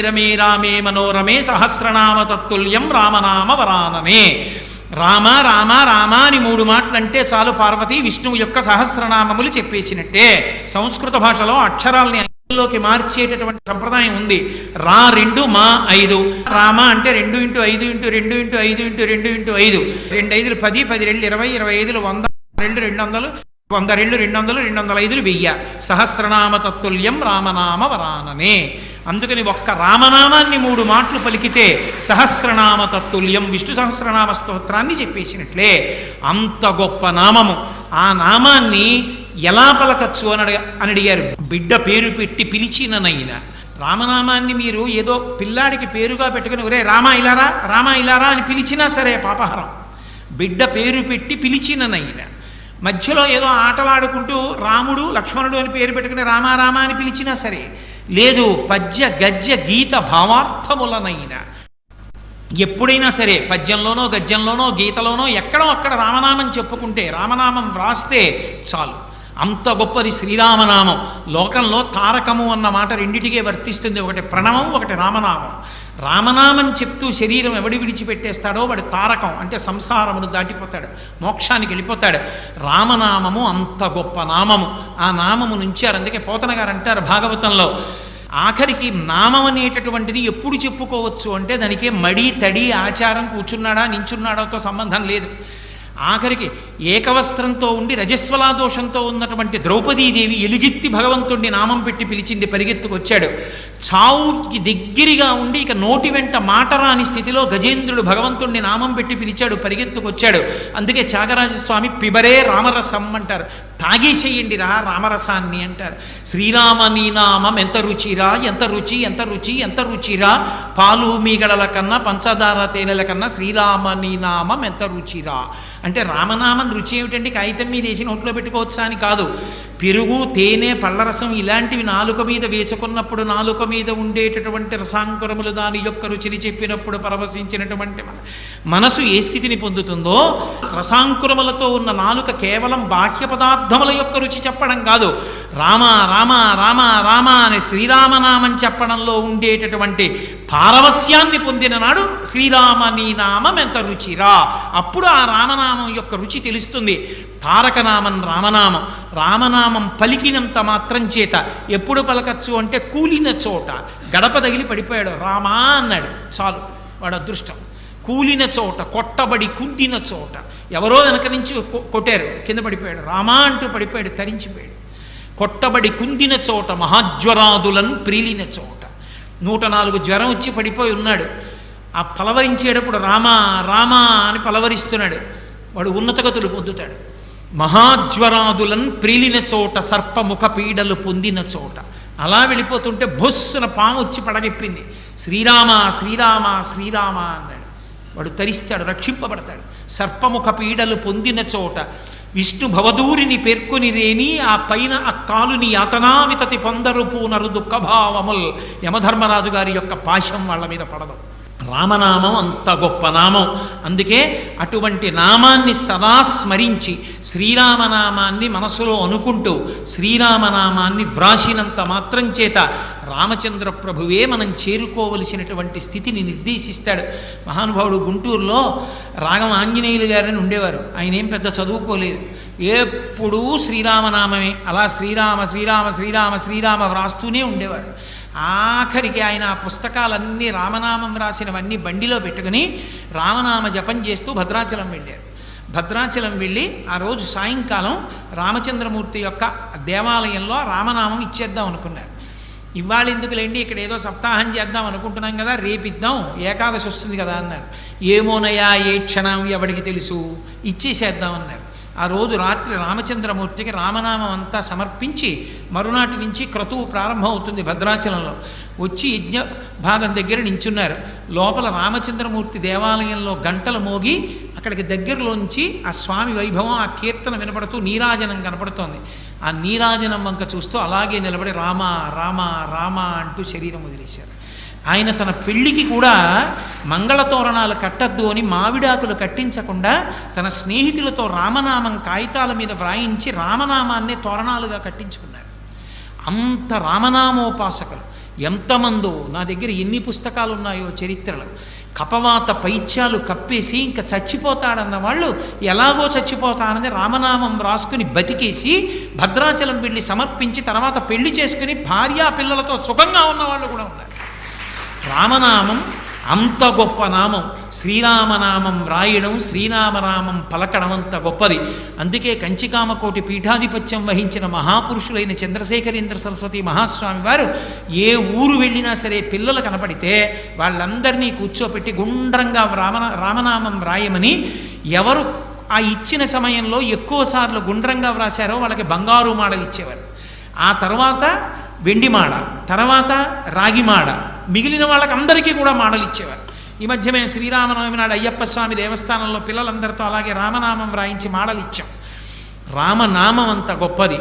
రమే రామే మనోరమే సహస్రనామ తత్తుల్యం రామనామ వరాననే రామ రామ రామ అని మూడు మాటలు అంటే చాలు పార్వతి విష్ణువు యొక్క సహస్రనామములు చెప్పేసినట్టే. సంస్కృత భాషలో అక్షరాల్ని లోకి మార్చేటటువంటి సంప్రదాయం ఉంది. రా రెండు మా ఐదు. రామ అంటే రెండు ఇంటూ ఐదు ఇంటూ రెండు ఇంటూ ఐదు ఇంటూ రెండు ఇంటూ ఐదు. రెండు ఐదులు పది పది రెండు ఇరవై ఇరవై ఐదులు వంద రెండు రెండు వందలు. వంద రెండు రెండు వందలు రెండు వందల ఐదులు వెయ్య. సహస్రనామ తత్తుల్యం రామనామ వరాననే. అందుకని ఒక్క రామనామాన్ని మూడు మాటలు పలికితే సహస్రనామ తత్తుల్యం విష్ణు సహస్రనామ స్తోత్రాన్ని చెప్పేసినట్లే. అంత గొప్ప నామము. ఆ నామాన్ని ఎలా పలకచ్చు అని అని అడిగారు బిడ్డ పేరు పెట్టి పిలిచిననైనా. రామనామాన్ని మీరు ఏదో పిల్లాడికి పేరుగా పెట్టుకుని ఒరే రామ ఇలారా రామ ఇలారా అని పిలిచినా సరే పాపహరం. బిడ్డ పేరు పెట్టి పిలిచిననైనా. మధ్యలో ఏదో ఆటలాడుకుంటూ రాముడు లక్ష్మణుడు అని పేరు పెట్టుకుని రామారామ అని పిలిచినా సరే లేదు పద్య గద్య గీత భావార్థములనైనా. ఎప్పుడైనా సరే పద్యంలోనో గద్యంలోనో గీతలోనో ఎక్కడో అక్కడ రామనామం చెప్పుకుంటే రామనామం వ్రాస్తే చాలు. అంత గొప్పది శ్రీరామనామం. లోకంలో తారకము అన్న మాట రెండిటికే వర్తిస్తుంది. ఒకటి ప్రణవం ఒకటి రామనామం. రామనామం చెప్తూ శరీరం ఎవడి విడిచిపెట్టేస్తాడో వాడు తారకం అంటే సంసారమును దాటిపోతాడు మోక్షానికి వెళ్ళిపోతాడు. రామనామము అంత గొప్ప నామము. ఆ నామము నుంచారు అందుకే పోతన గారు అంటారు భాగవతంలో ఆఖరికి నామం అనేటటువంటిది ఎప్పుడు చెప్పుకోవచ్చు అంటే దానికి మడి తడి ఆచారం కూర్చున్నాడా నించున్నాడాతో సంబంధం లేదు. ఆఖరికి ఏకవస్త్రంతో ఉండి రజస్వలా దోషంతో ఉన్నటువంటి ద్రౌపదీదేవి ఎలుగెత్తి భగవంతుణ్ణి నామం పెట్టి పిలిచింది పరిగెత్తుకొచ్చాడు. చావుకి దగ్గరగా ఉండి ఇక నోటి వెంట మాట రాని స్థితిలో గజేంద్రుడు భగవంతుణ్ణి నామం పెట్టి పిలిచాడు పరిగెత్తుకొచ్చాడు. అందుకే త్యాగరాజస్వామి పిబరే రామరసం అంటారు తాగేసేయండి రా రామరసాన్ని అంటారు. శ్రీరామ నీనామం ఎంత రుచిరా ఎంత రుచి ఎంత రుచి ఎంత రుచిరా? పాలు మీగడల కన్నా పంచదార తేనెల కన్నా శ్రీరామ నీనామం ఎంత రుచిరా? అంటే రామనామం రుచి ఏమిటండి? కాగితం మీద వేసి నోట్లో పెట్టుకోవచ్చా అని కాదు. పెరుగు తేనె పళ్ళరసం ఇలాంటివి నాలుక మీద వేసుకున్నప్పుడు నాలుక మీద ఉండేటటువంటి రసాంకురములు దాని యొక్క రుచిని చెప్పినప్పుడు పరవశించినటువంటి మన మనసు ఏ స్థితిని పొందుతుందో రసాంకురములతో ఉన్న నాలుక కేవలం బాహ్య పదార్థముల యొక్క రుచి చెప్పడం కాదు. రామ రామ రామ రామ అనే శ్రీరామనామం చెప్పడంలో ఉండేటటువంటి పారవస్యాన్ని పొందిన నాడు శ్రీరామ నీ నామం ఎంత రుచిరా? అప్పుడు ఆ రామనామం యొక్క రుచి తెలుస్తుంది. తారకనామం రామనామం. రామనామం పలికినంత మాత్రం చేత ఎప్పుడు పలకచ్చు అంటే కూలిన చోట గడప తగిలి పడిపోయాడు. రామా అన్నాడు. చాలు వాడు అదృష్టం. కూలిన చోట కొట్టబడి కుంటిన చోట. ఎవరో వెనక నుంచి కొ- కొట్టారు కింద పడిపోయాడు. రామా అంటూ పడిపోయాడు తరించిపోయాడు. కొట్టబడి కుందిన చోట మహాజ్వరాదులను ప్రీలిన చోట. నూట నాలుగు జ్వరం వచ్చి పడిపోయి ఉన్నాడు. ఆ పలవరించేటప్పుడు రామా రామా అని పలవరిస్తున్నాడు. వాడు ఉన్నతగతులు పొందుతాడు. మహాజ్వరాదులను ప్రీలిన చోట సర్పముఖ పీడలు పొందిన చోట. అలా వెళ్ళిపోతుంటే బొస్సున పాము వచ్చి పడగెప్పింది. శ్రీరామ శ్రీరామ శ్రీరామ అన్నాడు. వాడు తరిస్తాడు రక్షింపబడతాడు. సర్పముఖ పీడలు పొందిన చోట విష్ణు భవదూరిని పేర్కొని రేని ఆ పైన ఆ కాలుని యాతనావితతి పొందరు పూనరు దుఃఖభావముల్ యమధర్మరాజు గారి యొక్క పాశం వాళ్ళ మీద పడదు. రామనామం అంత గొప్ప నామం. అందుకే అటువంటి నామాన్ని సదా స్మరించి శ్రీరామనామాన్ని మనసులో అనుకుంటూ శ్రీరామనామాన్ని వ్రాసినంత మాత్రం చేత రామచంద్ర ప్రభువే మనం చేరుకోవలసినటువంటి స్థితిని నిర్దేశిస్తాడు. మహానుభావుడు గుంటూరులో రాగం ఆంజనేయులు గారని ఉండేవారు. ఆయన ఏం పెద్ద చదువుకోలేదు. ఎప్పుడూ శ్రీరామనామమే. అలా శ్రీరామ శ్రీరామ శ్రీరామ శ్రీరామ వ్రాస్తూనే ఉండేవారు. ఆఖరికి ఆయన ఆ పుస్తకాలన్నీ రామనామం రాసినవన్నీ బండిలో పెట్టుకుని రామనామ జపం చేస్తూ భద్రాచలం వెళ్ళారు. భద్రాచలం వెళ్ళి ఆ రోజు సాయంకాలం రామచంద్రమూర్తి యొక్క దేవాలయంలో రామనామం ఇచ్చేద్దాం అనుకున్నారు. ఇవాళ ఎందుకులేండి ఇక్కడ ఏదో సప్తాహం చేద్దాం అనుకుంటున్నాం కదా రేపిద్దాం ఏకాదశి వస్తుంది కదా అన్నారు. ఏమోనయా ఏ క్షణం ఎవడికి తెలుసు? ఇచ్చేసేద్దాం అన్నారు. ఆ రోజు రాత్రి రామచంద్రమూర్తికి రామనామం అంతా సమర్పించి మరునాటి నుంచి క్రతువు ప్రారంభం అవుతుంది భద్రాచలంలో. వచ్చి యజ్ఞ భాగం దగ్గర నించున్నారు. లోపల రామచంద్రమూర్తి దేవాలయంలో గంటలు మోగి అక్కడికి దగ్గరలోంచి ఆ స్వామి వైభవం ఆ కీర్తన వినపడుతూ నీరాజనం కనపడుతోంది. ఆ నీరాజనం వంక చూస్తూ అలాగే నిలబడి రామ రామ రామ అంటూ శరీరం వదిలేశారు. ఆయన తన పెళ్ళికి కూడా మంగళతోరణాలు కట్టద్దు అని మావిడాకులు కట్టించకుండా తన స్నేహితులతో రామనామం కాగితాల మీద వ్రాయించి రామనామాన్ని తోరణాలుగా కట్టించుకున్నారు. అంత రామనామోపాసకులు. ఎంతమందో. నా దగ్గర ఎన్ని పుస్తకాలు ఉన్నాయో చరిత్రలో. కపవాత పైత్యాలు కప్పేసి ఇంకా చచ్చిపోతాడన్న వాళ్ళు ఎలాగో చచ్చిపోతానని రామనామం రాసుకుని బతికేసి భద్రాచలం వెళ్ళి సమర్పించి తర్వాత పెళ్ళి చేసుకుని భార్యా పిల్లలతో సుఖంగా ఉన్న వాళ్ళు కూడా ఉన్నారు. రామనామం అంత గొప్ప నామం. శ్రీరామనామం వ్రాయడం శ్రీరామనామం పలకడం అంత గొప్పది. అందుకే కంచికామకోటి పీఠాధిపత్యం వహించిన మహాపురుషులైన చంద్రశేఖరేంద్ర సరస్వతి మహాస్వామి వారు ఏ ఊరు వెళ్ళినా సరే పిల్లలు కనపడితే వాళ్ళందరినీ కూర్చోపెట్టి గుండ్రంగా రామన రామనామం వ్రాయమని ఎవరు ఆ ఇచ్చిన సమయంలో ఎక్కువసార్లు గుండ్రంగా వ్రాసారో వాళ్ళకి బంగారు మాడలు ఇచ్చేవారు. ఆ తర్వాత వెండిమాడ తర్వాత రాగిమాడ మిగిలిన వాళ్ళకి అందరికీ కూడా మాటలు ఇచ్చేవారు. ఈ మధ్య మేము శ్రీరామనవమి నాడు అయ్యప్ప స్వామి దేవస్థానంలో పిల్లలందరితో అలాగే రామనామం రాయించి మాడలిచ్చాం రామనామం అంత గొప్పది.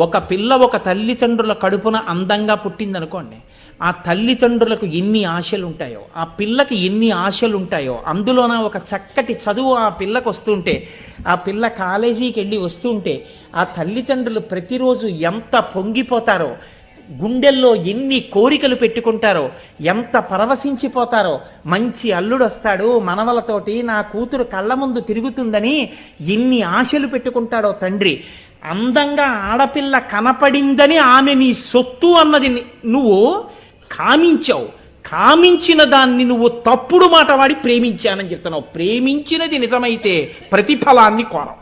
ఒక పిల్ల ఒక తల్లిదండ్రుల కడుపున అందంగా పుట్టిందనుకోండి ఆ తల్లిదండ్రులకు ఎన్ని ఆశలు ఉంటాయో ఆ పిల్లకి ఎన్ని ఆశలు ఉంటాయో అందులోన ఒక చక్కటి చదువు ఆ పిల్లకు వస్తుంటే ఆ పిల్ల కాలేజీకి వెళ్ళి వస్తుంటే ఆ తల్లిదండ్రులు ప్రతిరోజు ఎంత పొంగిపోతారో గుండెల్లో ఎన్ని కోరికలు పెట్టుకుంటారో ఎంత పరవశించిపోతారో మంచి అల్లుడు వస్తాడు మనవలతోటి నా కూతురు కళ్ళ ముందు తిరుగుతుందని ఎన్ని ఆశలు పెట్టుకుంటాడో తండ్రి. అందంగా ఆడపిల్ల కనపడిందని ఆమె నీ సొత్తు అన్నది నువ్వు కామించావు. కామించిన దాన్ని నువ్వు తప్పుడు మాట వాడి ప్రేమించానని చెప్తున్నావు. ప్రేమించినది నిజమైతే ప్రతిఫలాన్ని కోరం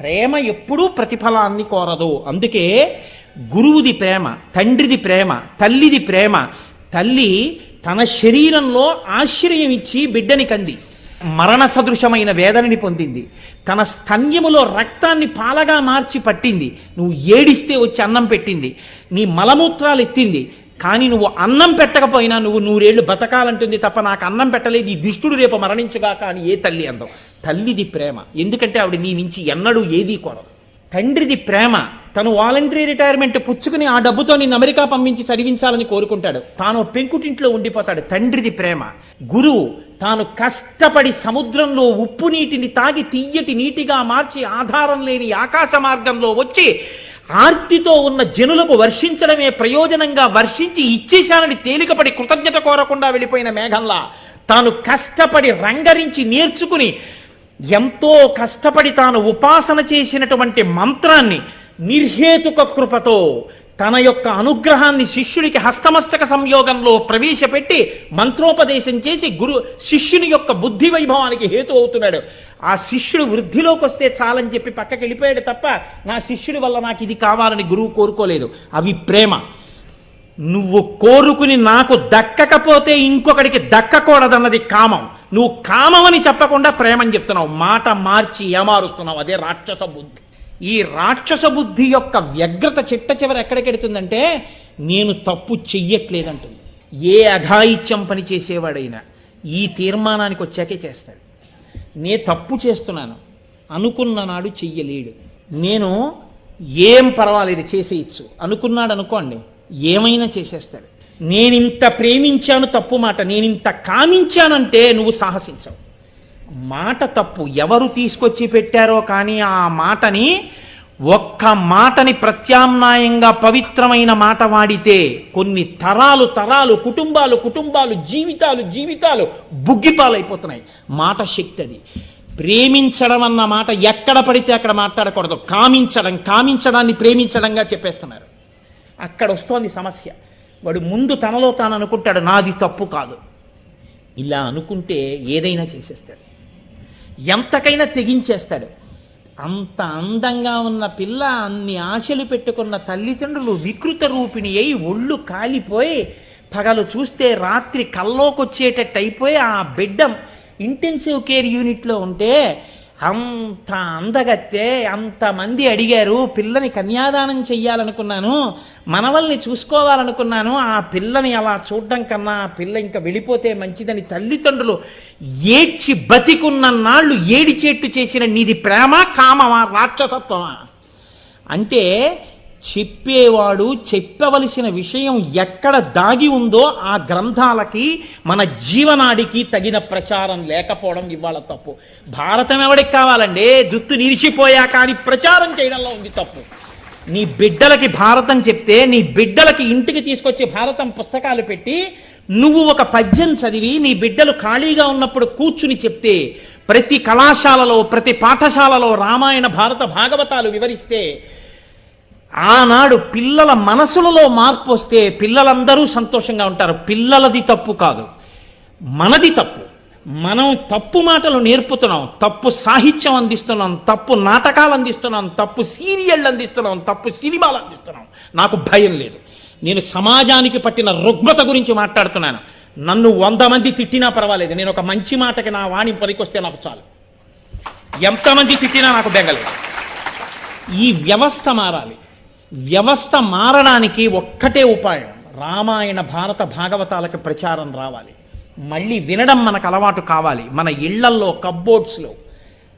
ప్రేమ ఎప్పుడూ ప్రతిఫలాన్ని కోరదు. అందుకే గురువుది ప్రేమ తండ్రిది ప్రేమ తల్లిది ప్రేమ. తల్లి తన శరీరంలో ఆశ్రయం ఇచ్చి బిడ్డని కంది. మరణ సదృశమైన వేదనని పొందింది. తన స్తన్యములో రక్తాన్ని పాలగా మార్చి పట్టింది. నువ్వు ఏడిస్తే వచ్చి అన్నం పెట్టింది. నీ మలమూత్రాలు ఎత్తింది. కానీ నువ్వు అన్నం పెట్టకపోయినా నువ్వు నూరేళ్ళు బతకాలంటుంది తప్ప నాకు అన్నం పెట్టలేదు. ఈ దుష్టుడు రేపు మరణించుగా కానీ ఏ తల్లి అందం? తల్లిది ప్రేమ. ఎందుకంటే ఆవిడ నీ నుంచి ఎన్నడూ ఏదీ కొరదు. తండ్రిది ప్రేమ. తను వాలంటరీ రిటైర్మెంట్ పుచ్చుకుని ఆ డబ్బుతో నేను అమెరికా పంపించి చదివించాలని కోరుకుంటాడు. తాను పెంకుటింట్లో ఉండిపోతాడు. తండ్రిది ప్రేమ. గురువు తాను కష్టపడి సముద్రంలో ఉప్పు నీటిని తాగి తీయటి నీటిగా మార్చి ఆధారం లేని ఆకాశ మార్గంలో వచ్చి ఆర్తితో ఉన్న జనులకు వర్షించడమే ప్రయోజనంగా వర్షించి ఇచ్చేశానని తేలికపడి కృతజ్ఞత కోరకుండా వెళ్ళిపోయిన మేఘంలా తాను కష్టపడి రంగరించి నేర్చుకుని ఎంతో కష్టపడి తాను ఉపాసన చేసినటువంటి మంత్రాన్ని నిర్హేతుక కృపతో తన యొక్క అనుగ్రహాన్ని శిష్యుడికి హస్తమస్తక సంయోగంలో ప్రవేశపెట్టి మంత్రోపదేశం చేసి గురు శిష్యుని యొక్క బుద్ధి వైభవానికి హేతు అవుతున్నాడు. ఆ శిష్యుడు వృద్ధిలోకి వస్తే చాలని చెప్పి పక్కకి వెళ్ళిపోయాడు తప్ప నా శిష్యుడి వల్ల నాకు ఇది కావాలని గురువు కోరుకోలేదు. అవి ప్రేమ. నువ్వు కోరుకుని నాకు దక్కకపోతే ఇంకొకడికి దక్కకూడదన్నది కామం. నువ్వు కామమని చెప్పకుండా ప్రేమని చెప్తున్నావు. మాట మార్చి ఏమారుస్తున్నావు? అదే రాక్షస బుద్ధి. ఈ రాక్షస బుద్ధి యొక్క వ్యగ్రత చిట్ట చివరి ఎక్కడికెడుతుందంటే నేను తప్పు చెయ్యట్లేదంటుంది. ఏ అఘాయిత్యం పని చేసేవాడైనా ఈ తీర్మానానికి వచ్చాకే చేస్తాడు. నే తప్పు చేస్తున్నాను. అనుకున్న నాడు చెయ్యలేడు. నేను ఏం పర్వాలేదు చేసేయచ్చు. అనుకున్నాడు అనుకోండి ఏమైనా చేసేస్తాడు. నేనింత ప్రేమించాను తప్పు మాట నేనింత కామించానంటే నువ్వు సాహసించవు. మాట తప్పు ఎవరు తీసుకొచ్చి పెట్టారో కానీ ఆ మాటని ఒక్క మాటని ప్రత్యామ్నాయంగా పవిత్రమైన మాట వాడితే కొన్ని తరాలు తరాలు కుటుంబాలు కుటుంబాలు జీవితాలు జీవితాలు బుగ్గిపాలైపోతున్నాయి. మాట శక్తి అది. ప్రేమించడం అన్న మాట ఎక్కడ పడితే అక్కడ మాట్లాడకూడదు. కామించడం కామించడాన్ని ప్రేమించడంగా చెప్పేస్తున్నారు. అక్కడ వస్తోంది సమస్య. వాడు ముందు తనలో తాను అనుకుంటాడు నాది తప్పు కాదు. ఇలా అనుకుంటే ఏదైనా చేసేస్తాడు. ఎంతకైనా తెగించేస్తాడు. అంత అందంగా ఉన్న పిల్ల అన్ని ఆశలు పెట్టుకున్న తల్లిదండ్రులు వికృత రూపిణి అయి ఒళ్ళు కాలిపోయి పగలు చూస్తే రాత్రి కల్లోకొచ్చేటట్టు అయిపోయి ఆ బిడ్డ ఇంటెన్సివ్ కేర్ యూనిట్లో ఉంటే అంత అందగత్తే అంతమంది అడిగారు పిల్లని కన్యాదానం చెయ్యాలనుకున్నాను మనవల్ని చూసుకోవాలనుకున్నాను ఆ పిల్లని అలా చూడడం కన్నా ఆ పిల్ల ఇంకా వెళ్ళిపోతే మంచిదని తల్లిదండ్రులు ఏడ్చి బతికున్న నాళ్ళు ఏడిచేట్టు చేసిన నీది ప్రేమ కామమా రాక్షసత్వమా? అంటే చెప్పేవాడు చెప్పవలసిన విషయం ఎక్కడ దాగి ఉందో ఆ గ్రంథాలకి మన జీవనాడికి తగిన ప్రచారం లేకపోవడం ఇవాళ తప్పు. భారతం ఎవడికి కావాలండి? జుత్తు నిలిచిపోయా కానీ ప్రచారం చేయడంలో ఉంది తప్పు. నీ బిడ్డలకి భారతం చెప్తే నీ బిడ్డలకి ఇంటికి తీసుకొచ్చి భారతం పుస్తకాలు పెట్టి నువ్వు ఒక పద్యం చదివి నీ బిడ్డలు ఖాళీగా ఉన్నప్పుడు కూర్చుని చెప్తే ప్రతి కళాశాలలో ప్రతి పాఠశాలలో రామాయణ భారత భాగవతాలు వివరిస్తే ఆనాడు పిల్లల మనసులలో మార్పు వస్తే పిల్లలందరూ సంతోషంగా ఉంటారు. పిల్లలది తప్పు కాదు. మనది తప్పు. మనం తప్పు మాటలు నేర్పుతున్నాం. తప్పు సాహిత్యం అందిస్తున్నాం. తప్పు నాటకాలు అందిస్తున్నాం. తప్పు సీరియళ్ళు అందిస్తున్నాం. తప్పు సినిమాలు అందిస్తున్నాం. నాకు భయం లేదు. నేను సమాజానికి పట్టిన రుగ్మత గురించి మాట్లాడుతున్నాను. నన్ను వంద మంది తిట్టినా పర్వాలేదు. నేను ఒక మంచి మాటకి నా వాణి పనికొస్తే నాకు చాలు. ఎంతమంది తిట్టినా నాకు బెంగలేదు. ఈ వ్యవస్థ మారాలి. వ్యవస్థ మారడానికి ఒక్కటే ఉపాయం. రామాయణ భారత భాగవతాలకు ప్రచారం రావాలి. మళ్ళీ వినడం మనకు అలవాటు కావాలి. మన ఇళ్ళల్లో కబ్బోర్డ్స్లో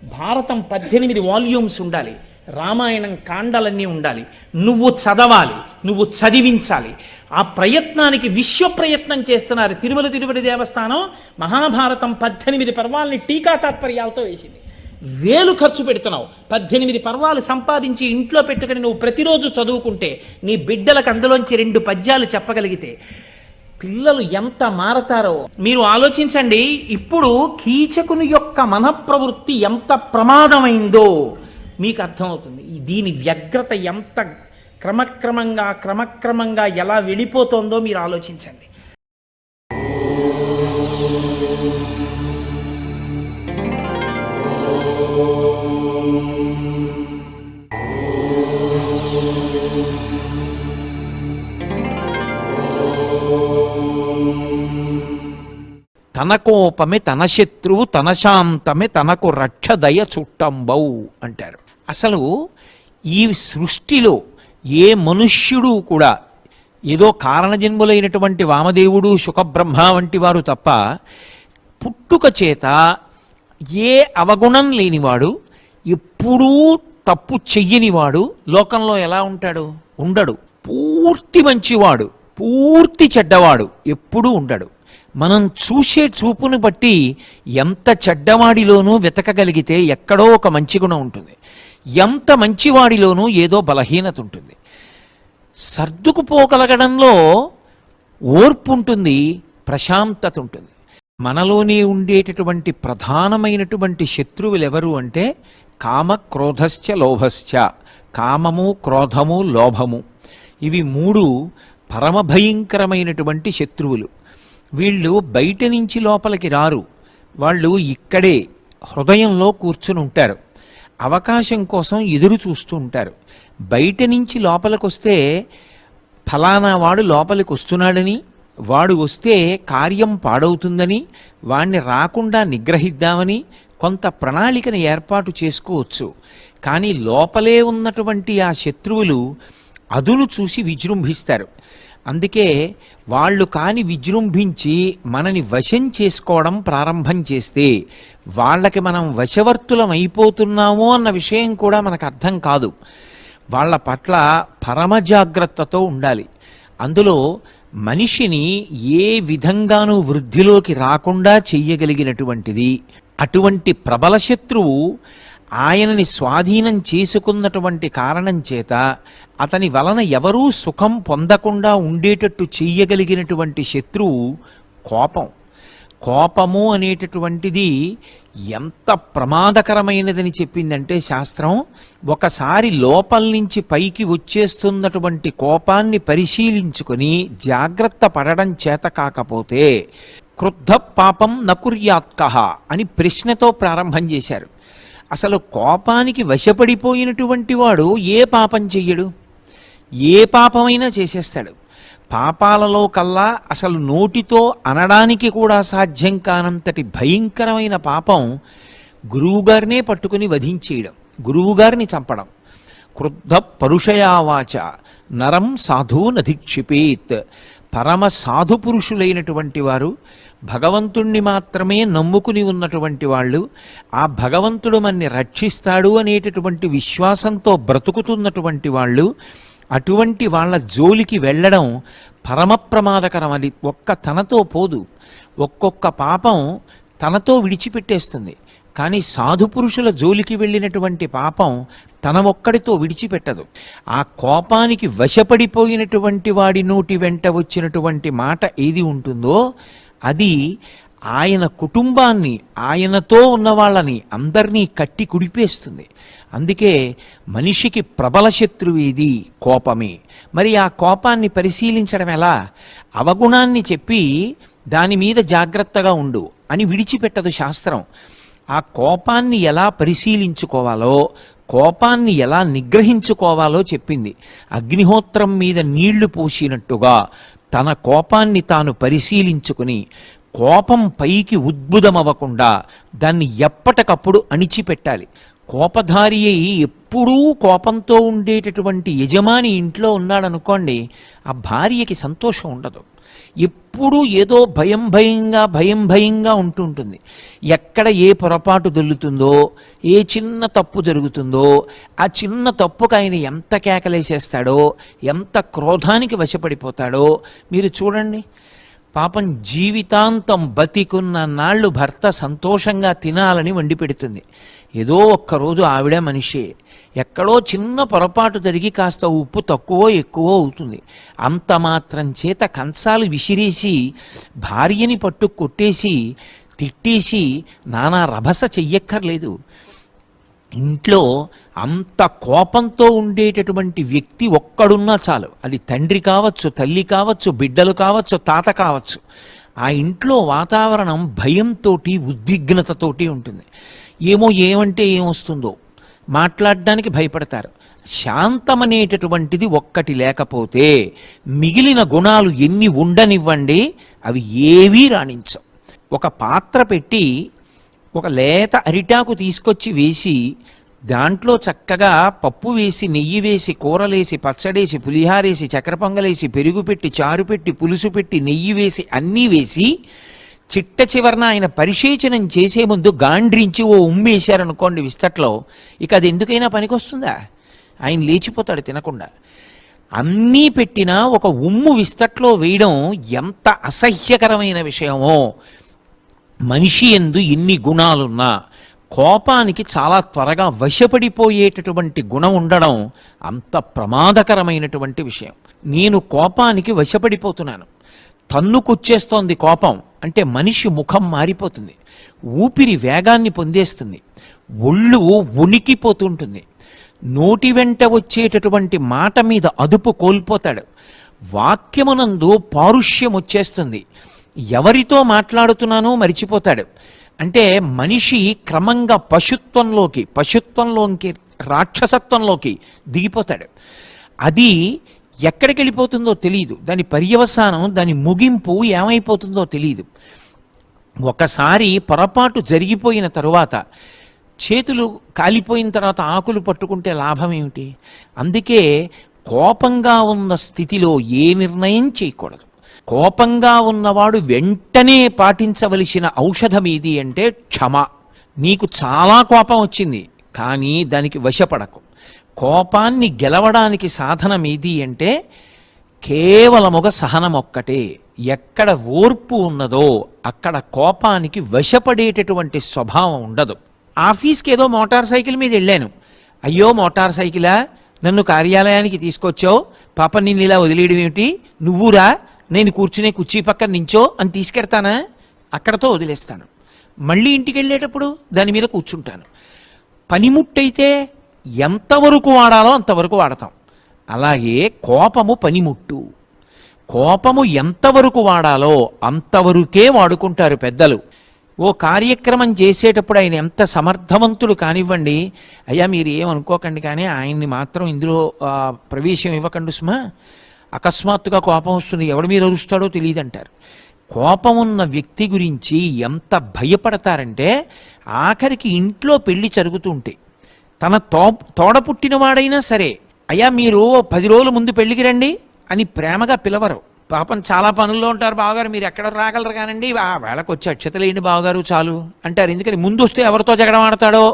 భారతం పద్దెనిమిది వాల్యూమ్స్ ఉండాలి. రామాయణం కాండలన్నీ ఉండాలి. నువ్వు చదవాలి. నువ్వు చదివించాలి. ఆ ప్రయత్నానికి విశ్వ ప్రయత్నం చేస్తున్నారు తిరుమల తిరుపతి దేవస్థానం. మహాభారతం పద్దెనిమిది పర్వాలని టీకా తాత్పర్యాలతో వేసింది. వేలు ఖర్చు పెడుతున్నావు. పద్దెనిమిది పర్వాలు సంపాదించి ఇంట్లో పెట్టుకుని నువ్వు ప్రతిరోజు చదువుకుంటే నీ బిడ్డలకు అందులోంచి రెండు పద్యాలు చెప్పగలిగితే పిల్లలు ఎంత మారతారో. మీరు ఆలోచించండి ఇప్పుడు కీచకుని యొక్క మనప్రవృత్తి ఎంత ప్రమాదమైందో మీకు అర్థమవుతుంది. దీని వ్యగ్రత ఎంత క్రమక్రమంగా క్రమక్రమంగా ఎలా వెళ్ళిపోతుందో మీరు ఆలోచించండి. తన కోపమే తన శత్రువు తన శాంతమే తనకు రక్షదయ చుట్టంబౌ అంటారు. అసలు ఈ సృష్టిలో ఏ మనుష్యుడు కూడా ఏదో కారణజన్ములైనటువంటి వామదేవుడు సుఖబ్రహ్మ వంటి వారు తప్ప పుట్టుక చేత ఏ అవగుణం లేనివాడు ఎప్పుడూ తప్పు చెయ్యనివాడు లోకంలో ఎలా ఉంటాడు? ఉండడు. పూర్తి మంచివాడు పూర్తి చెడ్డవాడు ఎప్పుడూ ఉండడు. మనం చూసే చూపును బట్టి ఎంత చెడ్డవాడిలోనూ వెతకగలిగితే ఎక్కడో ఒక మంచి గుణం ఉంటుంది. ఎంత మంచివాడిలోనూ ఏదో బలహీనత ఉంటుంది. సర్దుకుపోగలగడంలో ఓర్పు ఉంటుంది ప్రశాంతత ఉంటుంది. మనలోనే ఉండేటటువంటి ప్రధానమైనటువంటి శత్రువులు ఎవరు అంటే కామ క్రోధశ్చ లోభశ్చ. కామము క్రోధము లోభము. ఇవి మూడు పరమభయంకరమైనటువంటి శత్రువులు. వీళ్ళు బయట నుంచి లోపలికి రారు. వాళ్ళు ఇక్కడే హృదయంలో కూర్చుని ఉంటారు. అవకాశం కోసం ఎదురు చూస్తూ ఉంటారు. బయట నుంచి లోపలికి వస్తే ఫలానా వాడు లోపలికి వస్తున్నాడని వాడు వస్తే కార్యం పాడవుతుందని వాణ్ణి రాకుండా నిగ్రహిద్దామని కొంత ప్రణాళికను ఏర్పాటు చేసుకోవచ్చు. కానీ లోపలే ఉన్నటువంటి ఆ శత్రువులు అదులు చూసి విజృంభిస్తారు. అందుకే వాళ్ళు కాని విజృంభించి మనని వశం చేసుకోవడం ప్రారంభం చేస్తే వాళ్ళకి మనం వశవర్తులం అయిపోతున్నామో అన్న విషయం కూడా మనకు అర్థం కాదు. వాళ్ళ పట్ల పరమ జాగ్రత్తతో ఉండాలి. అందులో మనిషిని ఏ విధంగానూ వృద్ధిలోకి రాకుండా చెయ్యగలిగినటువంటిది అటువంటి ప్రబల శత్రువు ఆయనని స్వాధీనం చేసుకున్నటువంటి కారణం చేత అతని వలన ఎవరూ సుఖం పొందకుండా ఉండేటట్టు చెయ్యగలిగినటువంటి శత్రువు కోపం. కోపము అనేటటువంటిది ఎంత ప్రమాదకరమైనదని చెప్పిందంటే శాస్త్రం ఒకసారి లోపల నుంచి పైకి వచ్చేస్తున్నటువంటి కోపాన్ని పరిశీలించుకొని జాగ్రత్త పడడం చేత కాకపోతే క్రుద్ధ పాపం నకుర్యాత్కహ అని ప్రశ్నతో ప్రారంభం చేశారు. అసలు కోపానికి వశపడిపోయినటువంటి వాడు ఏ పాపం చెయ్యడు? ఏ పాపమైనా చేసేస్తాడు. పాపాలలో కల్లా అసలు నోటితో అనడానికి కూడా సాధ్యం కానంతటి భయంకరమైన పాపం గురువుగారినే పట్టుకుని వధించేయడం గురువుగారిని చంపడం. క్రుద్ధ పరుషయావాచ నరం సాధూనధిక్షిపేత్ పరమ సాధు పురుషులైనటువంటి వారు భగవంతుణ్ణి మాత్రమే నమ్ముకుని ఉన్నటువంటి వాళ్ళు ఆ భగవంతుడు మన్ని రక్షిస్తాడు అనేటటువంటి విశ్వాసంతో బ్రతుకుతున్నటువంటి వాళ్ళు అటువంటి వాళ్ళ జోలికి వెళ్ళడం పరమ ప్రమాదకరం అది ఒక్క తనతో పోదు. ఒక్కొక్క పాపం తనతో విడిచిపెట్టేస్తుంది. కానీ సాధు పురుషుల జోలికి వెళ్ళినటువంటి పాపం తన ఒక్కడితో విడిచిపెట్టదు. ఆ కోపానికి వశపడిపోయినటువంటి వాడి నోటి వెంట వచ్చినటువంటి మాట ఏది ఉంటుందో అది ఆయన కుటుంబాన్ని ఆయనతో ఉన్న వాళ్ళని అందరినీ కట్టి కుడిపేస్తుంది. అందుకే మనిషికి ప్రబల శత్రువు ఇది కోపమే. మరి ఆ కోపాన్ని పరిశీలించడం ఎలా? అవగుణాన్ని చెప్పి దాని మీద జాగ్రత్తగా ఉండు అని విడిచిపెట్టదు శాస్త్రం. ఆ కోపాన్ని ఎలా పరిశీలించుకోవాలో కోపాన్ని ఎలా నిగ్రహించుకోవాలో చెప్పింది. అగ్నిహోత్రం మీద నీళ్ళు పోసినట్టుగా తన కోపాన్ని తాను పరిశీలించుకుని కోపం పైకి ఉద్భుతమవ్వకుండా దాన్ని ఎప్పటికప్పుడు అణిచిపెట్టాలి. కోపధారి అయి ఎప్పుడూ కోపంతో ఉండేటటువంటి యజమాని ఇంట్లో ఉన్నాడనుకోండి ఆ భార్యకి సంతోషం ఉండదు. ఎప్పుడూ ఏదో భయం భయంగా భయం భయంగా ఉంటుంటుంది. ఎక్కడ ఏ పొరపాటు దొల్లుతుందో ఏ చిన్న తప్పు జరుగుతుందో ఆ చిన్న తప్పుకు ఆయన ఎంత కేకలేసేస్తాడో ఎంత క్రోధానికి వశపడిపోతాడో మీరు చూడండి. పాపం జీవితాంతం బతికున్న నాళ్ళు భర్త సంతోషంగా తినాలని వండి పెడుతుంది. ఏదో ఒక్కరోజు ఆవిడ మనిషే. ఎక్కడో చిన్న పొరపాటు జరిగి కాస్త ఉప్పు తక్కువ ఎక్కువ అవుతుంది. అంత మాత్రం చేత కంచాలు విసిరేసి భార్యని పట్టు కొట్టేసి తిట్టేసి నానా రభస చెయ్యక్కర్లేదు. ఇంట్లో అంత కోపంతో ఉండేటటువంటి వ్యక్తి ఒక్కడున్నా చాలు. అది తండ్రి కావచ్చు తల్లి కావచ్చు బిడ్డలు కావచ్చు తాత కావచ్చు. ఆ ఇంట్లో వాతావరణం భయంతో ఉద్విగ్నతతోటి ఉంటుంది. ఏమో ఏమంటే ఏమొస్తుందో మాట్లాడడానికి భయపడతారు. శాంతమనేటటువంటిది ఒక్కటి లేకపోతే మిగిలిన గుణాలు ఎన్ని ఉండనివ్వండి అవి ఏవీ రాణించవు. ఒక పాత్ర పెట్టి ఒక లేత అరిటాకు తీసుకొచ్చి వేసి దాంట్లో చక్కగా పప్పు వేసి నెయ్యి వేసి కూరలేసి పచ్చడేసి పులిహారేసి చక్కెర పొంగలేసి పెరుగు పెట్టి చారు పెట్టి పులుసు పెట్టి నెయ్యి వేసి అన్నీ వేసి చిట్ట చివరన ఆయన పరిశేచనం చేసే ముందు గాండ్రించి ఓ ఉమ్మేశారనుకోండి విస్తట్లో. ఇక అది ఎందుకైనా పనికొస్తుందా? ఆయన లేచిపోతాడు తినకుండా. అన్నీ పెట్టినా ఒక ఉమ్ము విస్తట్లో వేయడం ఎంత అసహ్యకరమైన విషయమో. మనిషి ఎందు ఎన్ని గుణాలున్నా కోపానికి చాలా త్వరగా వశపడిపోయేటటువంటి గుణం ఉండడం అంత ప్రమాదకరమైనటువంటి విషయం. నేను కోపానికి వశపడిపోతున్నాను. తన్నుకొచ్చేస్తోంది కోపం. అంటే మనిషి ముఖం మారిపోతుంది. ఊపిరి వేగాన్ని పొందేస్తుంది. ఒళ్ళు ఉనికిపోతుంటుంది. నోటి వెంట వచ్చేటటువంటి మాట మీద అదుపు కోల్పోతాడు. వాక్యమునందు పారుష్యం వచ్చేస్తుంది. ఎవరితో మాట్లాడుతున్నానో మరిచిపోతాడు. అంటే మనిషి క్రమంగా పశుత్వంలోకి పశుత్వంలోకి రాక్షసత్వంలోకి దిగిపోతాడు. అది ఎక్కడికి వెళ్ళిపోతుందో తెలియదు దాని పర్యవసానం దాని ముగింపు ఏమైపోతుందో తెలియదు ఒకసారి పొరపాటు జరిగిపోయిన తరువాత చేతులు కాలిపోయిన తర్వాత ఆకులు పట్టుకుంటే లాభం ఏమిటి? అందుకే కోపంగా ఉన్న స్థితిలో ఏ నిర్ణయం చేయకూడదు. కోపంగా ఉన్నవాడు వెంటనే పాటించవలసిన ఔషధం ఇది అంటే క్షమ. నీకు చాలా కోపం వచ్చింది కానీ దానికి వశపడకు. కోపాన్ని గెలవడానికి సాధనం ఏది అంటే కేవలముగా సహనం ఒక్కటే. ఎక్కడ ఓర్పు ఉన్నదో అక్కడ కోపానికి వశపడేటటువంటి స్వభావం ఉండదు. ఆఫీస్కి ఏదో మోటార్ సైకిల్ మీద వెళ్ళాను. అయ్యో మోటార్ సైకిలా? నన్ను కార్యాలయానికి తీసుకొచ్చావు? పాప నిన్ను ఇలా వదిలేయడం ఏమిటి నువ్వురా నేను కూర్చునే కుర్చీ పక్కన నించో అని తీసుకెడతానా అక్కడతో వదిలేస్తాను. మళ్ళీ ఇంటికి వెళ్ళేటప్పుడు దాని మీద కూర్చుంటాను. పనిముట్టయితే ఎంతవరకు వాడాలో అంతవరకు వాడతాం. అలాగే కోపము పనిముట్టు. కోపము ఎంతవరకు వాడాలో అంతవరకే వాడుకుంటారు పెద్దలు. ఓ కార్యక్రమం చేసేటప్పుడు ఆయన ఎంత సమర్థవంతుడు కానివ్వండి. అయ్యా మీరు ఏమనుకోకండి కానీ ఆయన్ని మాత్రం ఇందులో ప్రవేశం ఇవ్వకండి సుమా. అకస్మాత్తుగా కోపం వస్తుంది. ఎవడి మీద అరుస్తాడో తెలియదు అంటారు కోపం ఉన్న వ్యక్తి గురించి ఎంత భయపడతారంటే ఆఖరికి ఇంట్లో పెళ్ళి జరుగుతుంటే తన తో తోడ పుట్టినవాడైనా సరే అయ్యా మీరు పది రోజుల ముందు పెళ్ళికి రండి అని ప్రేమగా పిలవరు. పాపం చాలా పనుల్లో ఉంటారు బావగారు మీరు ఎక్కడ రాగలరు కానండి ఆ వేళకు వచ్చి అక్షతలేండి బావగారు చాలు అంటారు. ఎందుకని ముందు వస్తే ఎవరితో జగడం ఆడతాడో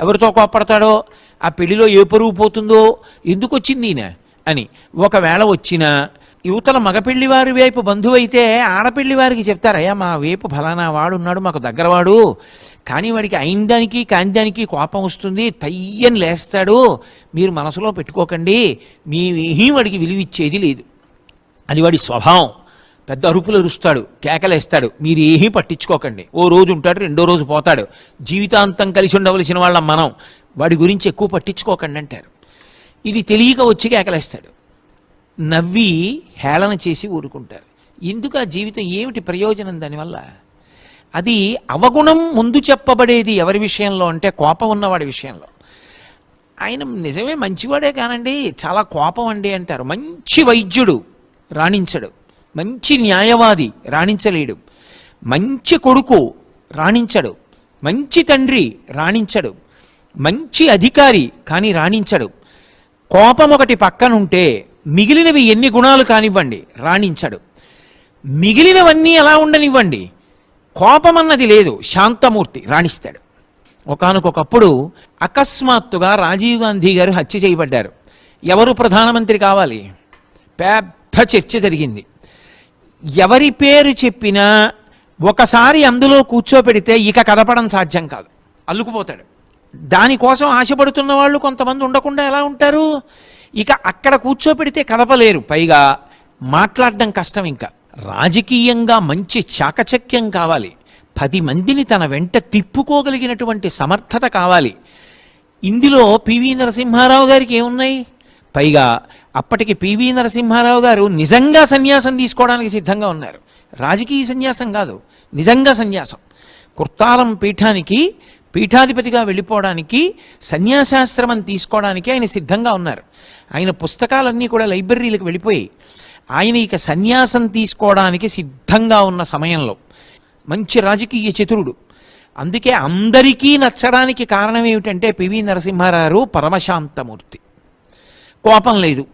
ఎవరితో కోపడతాడో ఆ పెళ్ళిలో ఏ పరువు పోతుందో ఎందుకు వచ్చింది ఈయన? అని. ఒకవేళ వచ్చినా యువతల మగపెళ్ళి వారి వైపు బంధువు అయితే ఆడపెళ్ళి వారికి చెప్తారయ్యా మా వైపు ఫలానా వాడు ఉన్నాడు మాకు దగ్గరవాడు. కానీ వాడికి అయిందానికి కాందానికి కోపం వస్తుంది తయ్యని లేస్తాడు. మీరు మనసులో పెట్టుకోకండి మీ వాడికి విలువిచ్చేది లేదు. అని వాడి స్వభావం. పెద్ద అరుపులు అరుస్తాడు కేకలేస్తాడు మీరు ఏమీ పట్టించుకోకండి. ఓ రోజు ఉంటాడు రెండో రోజు పోతాడు. జీవితాంతం కలిసి ఉండవలసిన వాళ్ళం మనం. వాడి గురించి ఎక్కువ పట్టించుకోకండి అంటారు. ఇది తెలియక వచ్చి కేకలేస్తాడు. నవ్వి హేళన చేసి ఊరుకుంటారు. ఎందుకు ఆ జీవితం ఏమిటి ప్రయోజనం దానివల్ల? అది అవగుణం ముందు చెప్పబడేది ఎవరి విషయంలో అంటే కోపం ఉన్నవాడి విషయంలో. ఆయన నిజమే మంచివాడే కానండి చాలా కోపం అండి అంటారు. మంచి వైద్యుడు రాణించడు. మంచి న్యాయవాది రాణించలేడు. మంచి కొడుకు రాణించడు. మంచి తండ్రి రాణించడు. మంచి అధికారి కానీ రాణించడు. కోపం ఒకటి పక్కనుంటే మిగిలినవి ఎన్ని గుణాలు కానివ్వండి రాణించడు. మిగిలినవన్నీ ఎలా ఉండనివ్వండి కోపం అన్నది లేదు శాంతమూర్తి రాణిస్తాడు. ఒకనకొకప్పుడు అకస్మాత్తుగా రాజీవ్ గాంధీ గారు హత్య చేయబడ్డారు. ఎవరు ప్రధానమంత్రి కావాలి? పెద్ద చర్చ జరిగింది. ఎవరి పేరు చెప్పినా ఒకసారి అందులో కూర్చోపెడితే ఇక కదపడం సాధ్యం కాదు. అల్లుకుపోతాడు. దానికోసం ఆశపడుతున్న వాళ్ళు కొంతమంది ఉండకుండా ఎలా ఉంటారు? ఇక అక్కడ కూర్చోపెడితే కదపలేరు. పైగా మాట్లాడడం కష్టం ఇంకా. రాజకీయంగా మంచి చాకచక్యం కావాలి. పది మందిని తన వెంట తిప్పుకోగలిగినటువంటి సమర్థత కావాలి. ఇందులో పివి నరసింహారావు గారికి ఏమున్నాయి? పైగా అప్పటికి పివి నరసింహారావు గారు నిజంగా సన్యాసం తీసుకోవడానికి సిద్ధంగా ఉన్నారు. రాజకీయ సన్యాసం కాదు. నిజంగా సన్యాసం. కుర్తాలం పీఠానికి పీఠాధిపతిగా వెళ్ళిపోవడానికి సన్యాసాశ్రమం తీసుకోవడానికి ఆయన సిద్ధంగా ఉన్నారు. ఆయన పుస్తకాలన్నీ కూడా లైబ్రరీలకు వెళ్ళిపోయి ఆయన ఇక సన్యాసం తీసుకోవడానికి సిద్ధంగా ఉన్న సమయంలో మంచి రాజకీయ చతురుడు. అందుకే అందరికీ నచ్చడానికి కారణం ఏమిటంటే పివి నరసింహారావు పరమశాంతమూర్తి. కోపం లేదు.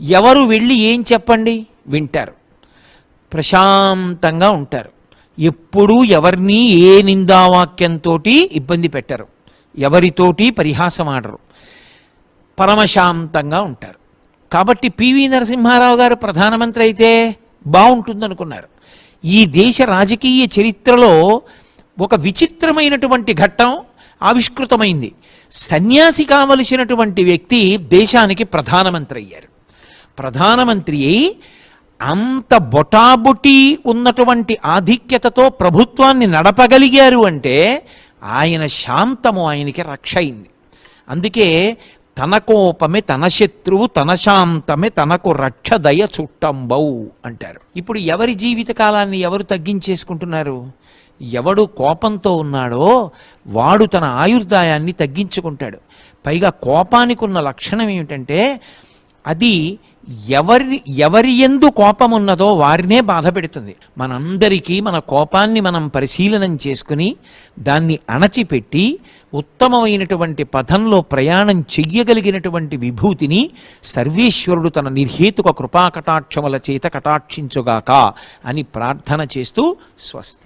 ఎవరు వెళ్ళి ఏం చెప్పండి? వింటారు. ప్రశాంతంగా ఉంటారు. ఎప్పుడూ ఎవరిని ఏ నిందావాక్యంతో ఇబ్బంది పెట్టరు. ఎవరితోటి పరిహాసం ఆడరు పరమశాంతంగా ఉంటారు. కాబట్టి పివి నరసింహారావు గారు ప్రధానమంత్రి అయితే బాగుంటుందనుకున్నారు ఈ దేశ రాజకీయ చరిత్రలో ఒక విచిత్రమైనటువంటి ఘట్టం ఆవిష్కృతమైంది. సన్యాసి కావలసినటువంటి వ్యక్తి దేశానికి ప్రధానమంత్రి అయ్యారు. ప్రధానమంత్రి అయి అంత బొటాబొటీ ఉన్నటువంటి ఆధిక్యతతో ప్రభుత్వాన్ని నడపగలిగారు అంటే ఆయన శాంతము ఆయనకి రక్ష అయింది. అందుకే తన కోపమే తన శత్రువు తన శాంతమే తనకు రక్ష దయ చుట్టంబౌ అంటారు. ఇప్పుడు ఎవరి జీవిత కాలాన్ని ఎవరు తగ్గించేసుకుంటున్నారు? ఎవడు కోపంతో ఉన్నాడో వాడు తన ఆయుర్దాయాన్ని తగ్గించుకుంటాడు. పైగా కోపానికి ఉన్న లక్షణం ఏమిటంటే అది ఎవరి ఎవరి ఎందు కోపం ఉన్నదో వారినే బాధ పెడుతుంది. మనందరికీ మన కోపాన్ని మనం పరిశీలనం చేసుకుని దాన్ని అణచిపెట్టి ఉత్తమమైనటువంటి పథంలో ప్రయాణం చెయ్యగలిగినటువంటి విభూతిని సర్వేశ్వరుడు తన నిర్హేతుక కృపాకటాక్షముల చేత కటాక్షించుగాక అని ప్రార్థన చేస్తూ స్వస్తి.